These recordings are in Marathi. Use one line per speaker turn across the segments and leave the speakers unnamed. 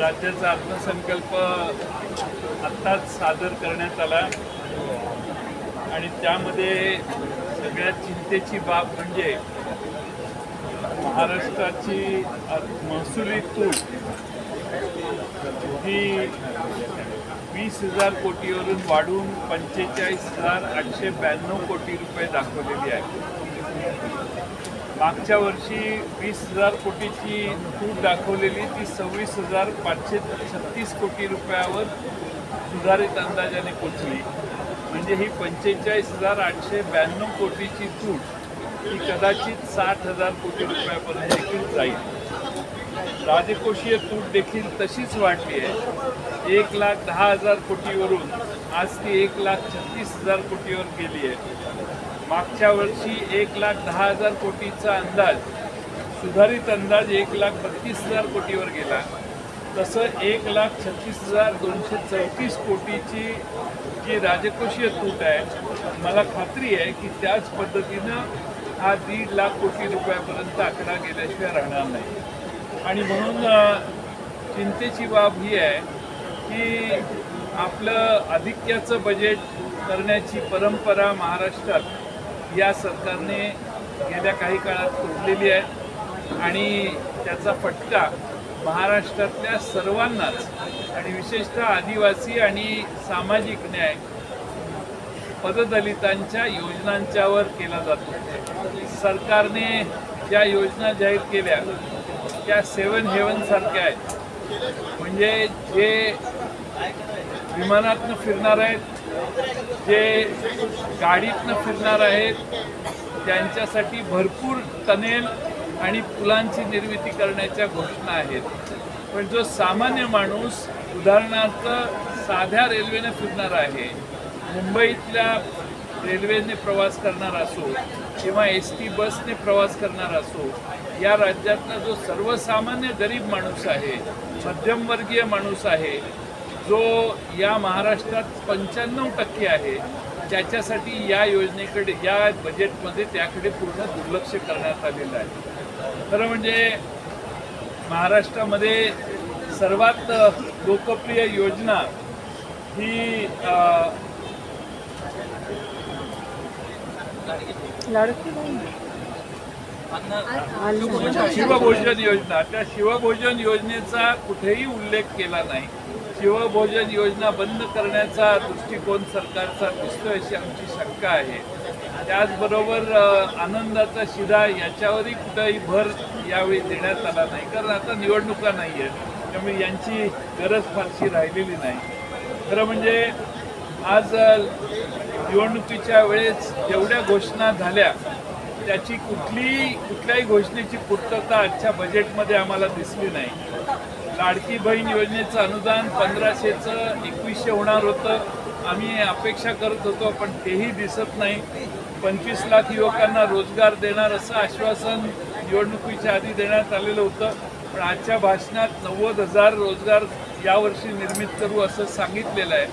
राज्याचा अर्थसंकल्प आत्ताच सादर करण्यात आला. आणि त्यामध्ये सगळ्यात चिंतेची बाब म्हणजे महाराष्ट्राची महसुली तूट ही वीस हजार कोटीवरून वाढून पंचेचाळीस हजार आठशे ब्याण्णव कोटी रुपये दाखवलेली आहे. मागच्या वर्षी वीस हजार कोटीची तूट दाखवलेली ती सव्वीस हजार पाचशे छत्तीस कोटी रुपयावर सुधारित अंदाजाने पोचली. म्हणजे ही पंचेचाळीस हजार आठशे ब्याण्णव कोटीची तूट ही कदाचित साठ हजार कोटी रुपयापर्यंत देखील जाईल. राजकोषीय तूट देखील तशीच वाढली आहे. एक लाख दहा हजार कोटीवरून आज ती एक लाख छत्तीस हजार कोटीवर गेली आहे. मागच्या वर्षी एक लाख दहा हजार कोटीचा अंदाज सुधारित अंदाज एक लाख बत्तीस हजार कोटीवर गेला. तसं एक लाख छत्तीस हजार दोनशे चौतीस कोटीची जी राजकोषीय तूट आहे मला खात्री आहे की त्याच पद्धतीनं हा दीड लाख कोटी रुपयापर्यंत आकडा गेल्याशिवाय राहणार नाही. आणि म्हणून चिंतेची बाब ही आहे की आपलं अधिक्याचं बजेट करण्याची परंपरा महाराष्ट्रात या सरकारने गेल्या काही काळात तोडलेली आहे आणि त्याचा फटका महाराष्ट्रातल्या सर्वांनाच आणि विशेषतः आदिवासी आणि सामाजिक न्याय पददलितांच्या योजनांच्यावर केला जातो. सरकारने ज्या योजना जाहीर केल्या त्या सेवन हेवन सारख्या आहेत. म्हणजे जे विमानातनं फिरणार आहेत जे गाडीतनं फिरणार आहेत त्यांच्यासाठी भरपूर टनेल आणि पुलांची निर्मिती करण्याच्या घोषणा आहेत. पण जो सामान्य माणूस उदाहरणार्थ साध्या रेल्वेने फिरणार आहे मुंबईतल्या रेल्वेने प्रवास करणार असो किंवा एस टी बसने प्रवास करणार असो या राज्यातला जो सर्वसामान्य गरीब माणूस आहे मध्यमवर्गीय माणूस आहे जो या महाराष्ट्रात पंच्याण्णव टक्के आहे ज्याच्यासाठी या योजनेकडे या बजेटमध्ये त्याकडे पूर्ण दुर्लक्ष करण्यात आलेलं आहे. खरं म्हणजे महाराष्ट्रामध्ये सर्वात लोकप्रिय योजना ही शिवभोजन योजना. त्या शिवभोजन योजनेचा कुठेही उल्लेख केला नाही. शिवभोजन योजना बंद करण्याचा दृष्टिकोन सरकारचा दिसतोय अशी आमची शंका आहे. त्याचबरोबर आनंदाचा शिधा याच्यावरही कुठंही भर यावेळी देण्यात आला नाही. कारण आता निवडणुका नाही आहेत त्यामुळे यांची गरज फारशी राहिलेली नाही. खरं म्हणजे आज निवडणुकीच्या वेळेस जेवढ्या घोषणा झाल्या त्याची कुठली कुठल्याही घोषणेची पूर्तता आजच्या बजेटमध्ये आम्हाला दिसली नाही. लाडकी बहीण योजनेचं अनुदान पंधराशेचं एकवीसशे होणार होतं. आम्ही अपेक्षा करत होतो पण तेही दिसत नाही. पंचवीस लाख युवकांना रोजगार देणार असं आश्वासन निवडणुकीच्या आधी देण्यात आलेलं होतं. पण आजच्या भाषणात नव्वद हजार रोजगार यावर्षी निर्मित करू असं सांगितलेलं आहे.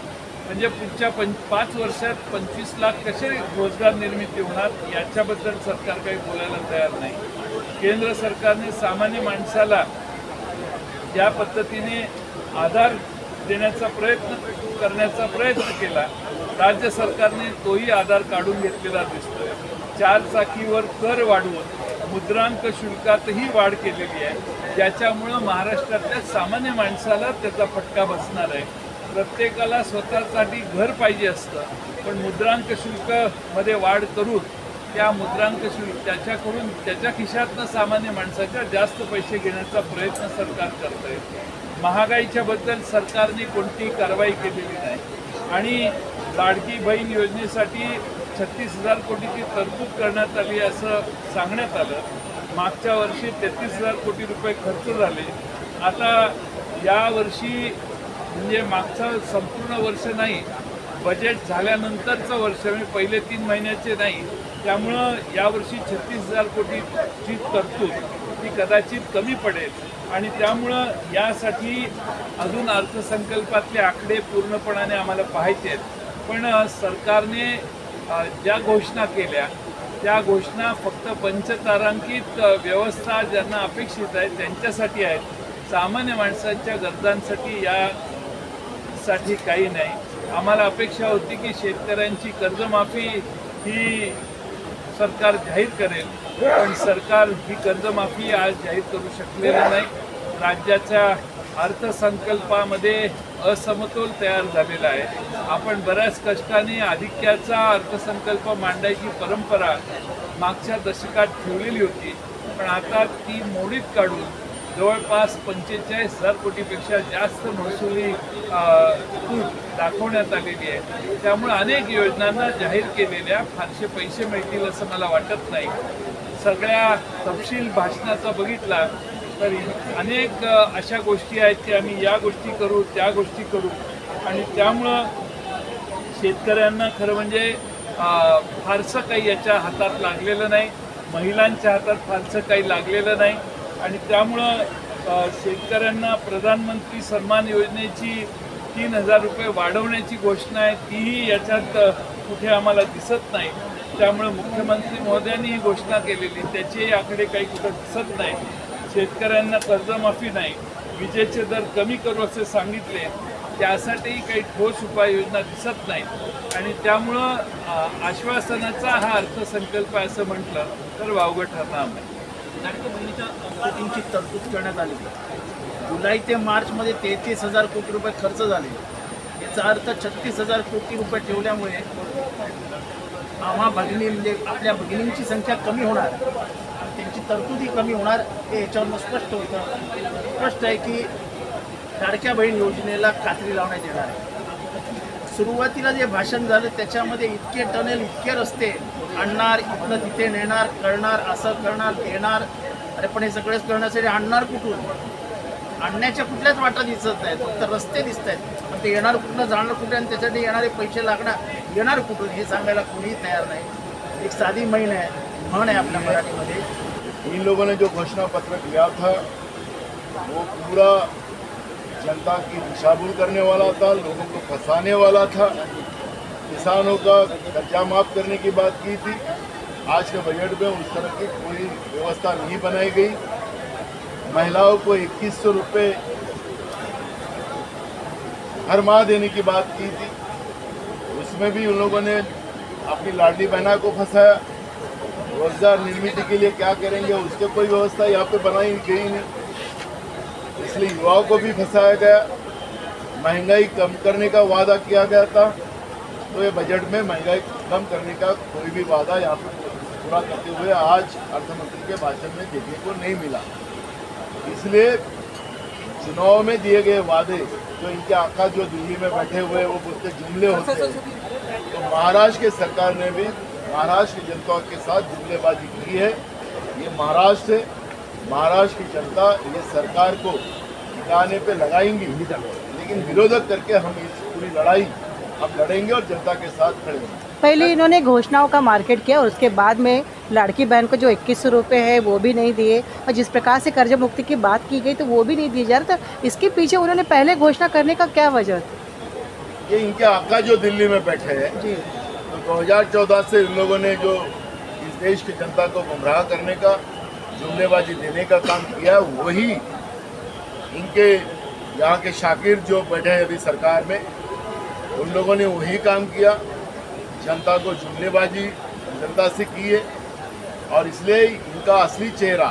म्हणजे पुढच्या पं पाच वर्षात पंचवीस लाख कसे रोजगार निर्मिती होणार याच्याबद्दल सरकार काही बोलायला तयार नाही. केंद्र सरकारने सामान्य माणसाला ज्या पद्धतीने आधार देण्याचा प्रयत्न करण्याचा प्रयत्न केला राज्य सरकारने तोही आधार काढून घेतलेला दिसतोय. चार चाकीवर कर वाढवून मुद्रांक शुल्कातही वाढ केलेली आहे. ज्याच्यामुळं महाराष्ट्रातल्या सामान्य माणसाला त्याचा फटका बसणार आहे. प्रत्येकाला स्वतःसाठी घर पाहिजे असतं पण मुद्रांक शुल्कमध्ये वाढ करून त्या मुद्रांक शुल्क त्याच्याकडून त्याच्या खिशातनं सामान्य माणसाच्या जास्त पैसे घेण्याचा प्रयत्न सरकार करत आहे सरकारने कोणतीही कारवाई केलेली नाही. आणि लाडकी बहीण योजनेसाठी छत्तीस हजार कोटीची तरतूद करण्यात आली असं सांगण्यात आलं. मागच्या वर्षी तेहतीस हजार कोटी रुपये खर्च झाले. आता या वर्षी म्हणजे मागचं संपूर्ण वर्ष नाही बजेट झाल्यानंतरचं वर्ष म्हणजे पहिले तीन महिन्याचे नाही त्यामुळं यावर्षी छत्तीस हजार कोटीची तरतूद ही कदाचित कमी पडेल. आणि त्यामुळं यासाठी अजून अर्थसंकल्पातले आकडे पूर्णपणाने आम्हाला पाहायचे आहेत. पण सरकारने ज्या घोषणा केल्या त्या घोषणा फक्त पंचतारांकित व्यवस्था ज्यांना अपेक्षित आहे त्यांच्यासाठी आहेत. सामान्य माणसांच्या गरजांसाठी यासाठी काही नाही. आम्हाला अपेक्षा होती की शेतकऱ्यांची कर्जमाफी ही सरकार जाहीर करेल पण सरकार ही कर्जमाफी आज जाहीर करू शकलेलं नाही. राज्याच्या अर्थसंकल्पामध्ये असमतोल तयार झालेला आहे. आपण बऱ्याच कष्टाने आधिक्याचा अर्थसंकल्प मांडायची परंपरा मागच्या दशकात ठेवलेली होती पण आता ती मोडीत काढून जवळपास पंचेचाळीस हजार कोटीपेक्षा जास्त महसुली तूट दाखवण्यात आलेली आहे. त्यामुळे अनेक योजनांना जाहीर केलेल्या फारसे पैसे मिळतील असं मला वाटत नाही. सगळ्या तपशील भाषणाचा बघितला तर अनेक अशा गोष्टी आहेत की आम्ही या गोष्टी करू त्या गोष्टी करू. आणि त्यामुळं शेतकऱ्यांना खरं म्हणजे फारसं काही याच्या हातात लागलेलं नाही. महिलांच्या हातात फारसं काही लागलेलं नाही. आणि त्यामुळं शेतकऱ्यांना प्रधानमंत्री सन्मान योजनेची तीन हजार रुपये वाढवण्याची घोषणा आहे तीही याच्यात कुठे आम्हाला दिसत नाही. त्यामुळे मुख्यमंत्री महोदयांनी ही घोषणा केलेली. त्याचेही आकडे काही कुठं दिसत नाही. शेतकऱ्यांना कर्जमाफी नाही. विजेचे दर कमी करू असे सांगितले. त्यासाठीही काही ठोस उपाययोजना दिसत नाही. आणि त्यामुळं आश्वासनाचा हा अर्थसंकल्प आहे असं म्हटलं तर वावगं ठरणार नाही.
कोटींची तरतूद करण्यात आली. जुलै ते मार्चमध्ये तेहतीस हजार कोटी रुपये खर्च झाले. याचा अर्थ छत्तीस हजार कोटी रुपये ठेवल्यामुळे आम्हा भगिनी म्हणजे आपल्या भगिनींची संख्या कमी होणार. त्यांची तरतूदही कमी होणार हे याच्यावरनं स्पष्ट होतं. स्पष्ट आहे की लाडक्या बहीण योजनेला कात्री लावण्यात येणार आहे. सुरुवातीला जे भाषण झालं त्याच्यामध्ये इतके टनेल इतके रस्ते आणणार इथनं तिथे नेणार करणार असं करणार देणार. अरे पण हे सगळेच करण्यासाठी आणणार कुठून? आणण्याच्या कुठल्याच वाटा दिसत नाहीत फक्त रस्ते दिसत आहेत पण ते येणार कुठनं जाणार कुठे आणि त्याच्यासाठी येणारे पैसे लागणार. येणार कुठून हे सांगायला कोणीही तयार नाही. एक साधी महिन आहे म्हण आहे आपल्या मराठीमध्ये.
इन लोगों ने जो घोषणा पत्र था वो पूरा जनता की दिशाभूल करने वाला था लोगों को फंसाने वाला था. किसानों का कर्जा माफ़ करने की बात की थी। आज के बजट में उस तरह की कोई व्यवस्था नहीं बनाई गई। महिलाओं को इक्कीस सौ रुपये हर माह देने की बात की थी। उसमें भी उन लोगों ने अपनी लाडली बहना को फंसाया। रोज़गार निर्मित के लिए क्या करेंगे, उसके कोई व्यवस्था यहाँ पे बनाई गई नहीं। इसलिए युवाओं को भी फंसाया गया। महँगाई कम करने का वादा किया गया था। तो ये बजट में महँगाई कम करने का कोई भी वादा यहाँ पे पूरा करते हुए आज अर्थमंत्री के भाषण में देखने को नहीं मिला। इसलिए चुनाव में दिए गए वादे, जो इनके आका जो दिल्ली में बैठे हुए वो बोलते जुमले होते हैं। तो महाराष्ट्र की सरकार ने भी महाराष्ट्र की जनता के साथ जुमलेबाजी की है। ये महाराष्ट्र है। महाराष्ट्र की जनता ये सरकार को ठिकाने पे लगाएँगी। लेकिन विरोधक करके हम इस पूरी लड़ाई हम लड़ेंगे और जनता के साथ खड़े
पहले इन्होंने घोषणाओं का मार्केट किया और उसके बाद में लड़की बहन को जो इक्कीस सौ रुपये है वो भी नहीं दिए। और जिस प्रकार से कर्ज मुक्ति की बात की गई तो वो भी नहीं दिए जा रहा। था इसके पीछे उन्होंने पहले घोषणा करने का क्या वजह था?
ये इनके आका जो दिल्ली में बैठे हैं
जी।
तो 2014 से इन लोगों ने जो इस देश की जनता को गुमराह करने का जुमलेबाजी देने का काम किया वही इनके यहाँ के शाकिर जो बैठे हैं अभी सरकार में उन लोगों ने वही काम किया। जनता को जुमलेबाजी जनता से किए और इसलिए इनका असली चेहरा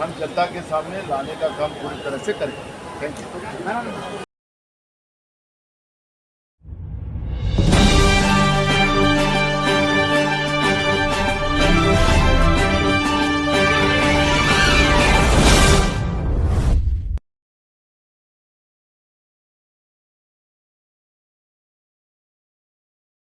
हम जनता के सामने लाने का काम पूरी तरह से करें। Thank you